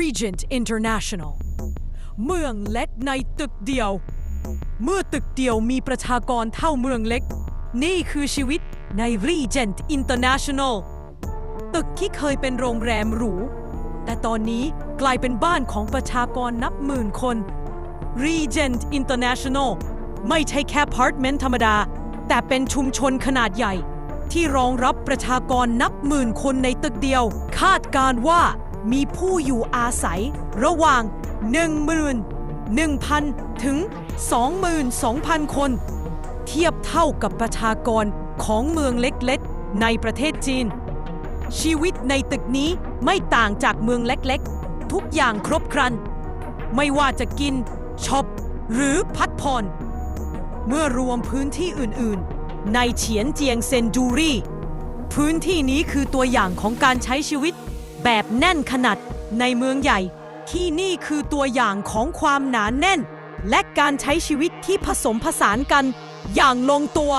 Regent International เมืองเล็กในตึกเดียว เมื่อตึกเดียวมีประชากรเท่าเมืองเล็ก นี่คือชีวิตใน Regent International ตึกที่เคยเป็นโรงแรมหรู แต่ตอนนี้กลายเป็นบ้านของประชากรนับหมื่นคน Regent International ไม่ใช่แค่พาร์ตเมนต์ธรรมดา แต่เป็นชุมชนขนาดใหญ่ ที่รองรับประชากรนับหมื่นคนในตึกเดียว คาดการณ์ว่า มีผู้อยู่อาศัยระหว่าง 1 1,000 ถึง 22,000 คน เทียบเท่ากับประชากรของเมืองเล็กๆ ในประเทศจีน ชีวิตในตึกนี้ไม่ต่างจากเมืองเล็กๆ ทุกอย่างครบครัน ไม่ว่าจะกินช็อปหรือพักผ่อนเมื่อรวมพื้นที่อื่นๆ ในเฉียนเจียงเซนจูรี่ พื้นที่นี้คือตัวอย่างของการใช้ชีวิต แบบแน่นขนาดในเมืองใหญ่ ที่นี่คือตัวอย่างของความหนานแน่น และการใช้ชีวิตที่ผสมผสานกันอย่างลงตัว